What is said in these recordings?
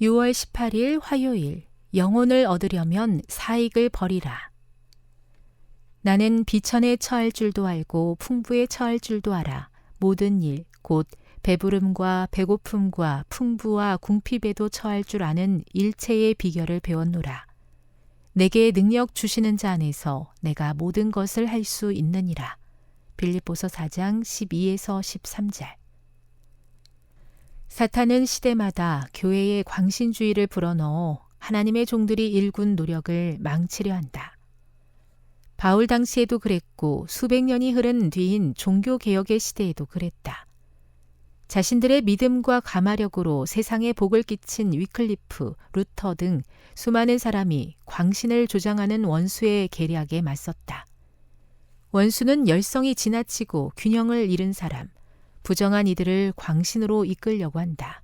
6월 18일 화요일 영혼을 얻으려면 사익을 버리라. 나는 비천에 처할 줄도 알고 풍부에 처할 줄도 알아. 모든 일, 곧 배부름과 배고픔과 풍부와 궁핍에도 처할 줄 아는 일체의 비결을 배웠노라. 내게 능력 주시는 자 안에서 내가 모든 것을 할 수 있느니라. 빌립보서 4장 12에서 13절. 사탄은 시대마다 교회의 광신주의를 불어넣어 하나님의 종들이 일군 노력을 망치려 한다. 바울 당시에도 그랬고 수백 년이 흐른 뒤인 종교개혁의 시대에도 그랬다. 자신들의 믿음과 가마력으로 세상에 복을 끼친 위클리프, 루터 등 수많은 사람이 광신을 조장하는 원수의 계략에 맞섰다. 원수는 열성이 지나치고 균형을 잃은 사람, 부정한 이들을 광신으로 이끌려고 한다.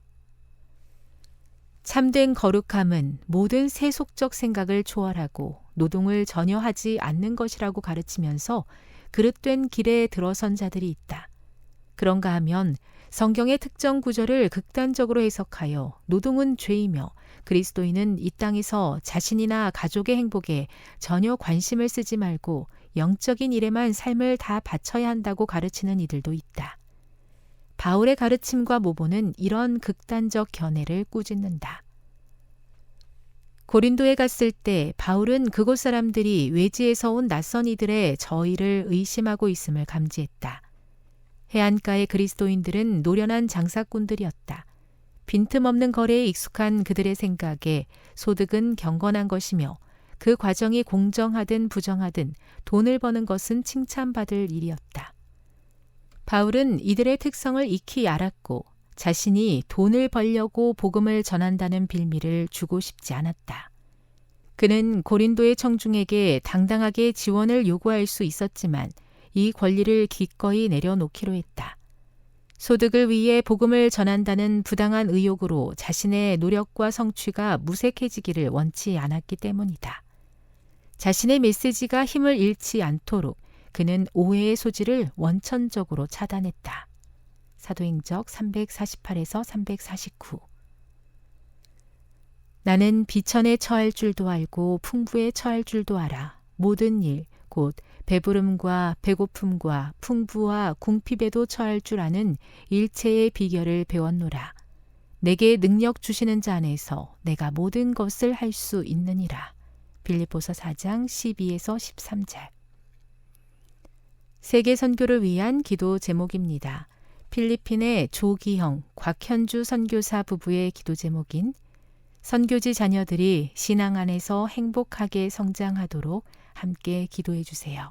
참된 거룩함은 모든 세속적 생각을 초월하고 노동을 전혀 하지 않는 것이라고 가르치면서 그릇된 길에 들어선 자들이 있다. 그런가 하면 성경의 특정 구절을 극단적으로 해석하여 노동은 죄이며 그리스도인은 이 땅에서 자신이나 가족의 행복에 전혀 관심을 쓰지 말고 영적인 일에만 삶을 다 바쳐야 한다고 가르치는 이들도 있다. 바울의 가르침과 모보는 이런 극단적 견해를 꾸짖는다. 고린도에 갔을 때 바울은 그곳 사람들이 외지에서 온 낯선 이들의 저희를 의심하고 있음을 감지했다. 해안가의 그리스도인들은 노련한 장사꾼들이었다. 빈틈없는 거래에 익숙한 그들의 생각에 소득은 경건한 것이며 그 과정이 공정하든 부정하든 돈을 버는 것은 칭찬받을 일이었다. 바울은 이들의 특성을 익히 알았고 자신이 돈을 벌려고 복음을 전한다는 빌미를 주고 싶지 않았다. 그는 고린도의 청중에게 당당하게 지원을 요구할 수 있었지만 이 권리를 기꺼이 내려놓기로 했다. 소득을 위해 복음을 전한다는 부당한 의욕으로 자신의 노력과 성취가 무색해지기를 원치 않았기 때문이다. 자신의 메시지가 힘을 잃지 않도록 그는 오해의 소지를 원천적으로 차단했다. 사도행적 348에서 349 나는 비천에 처할 줄도 알고 풍부에 처할 줄도 알아. 모든 일, 곧 배부름과 배고픔과 풍부와 궁핍에도 처할 줄 아는 일체의 비결을 배웠노라. 내게 능력 주시는 자 안에서 내가 모든 것을 할 수 있느니라. 빌립보서 4장 12에서 13절. 세계 선교를 위한 기도 제목입니다. 필리핀의 조기형, 곽현주 선교사 부부의 기도 제목인 선교지 자녀들이 신앙 안에서 행복하게 성장하도록 함께 기도해 주세요.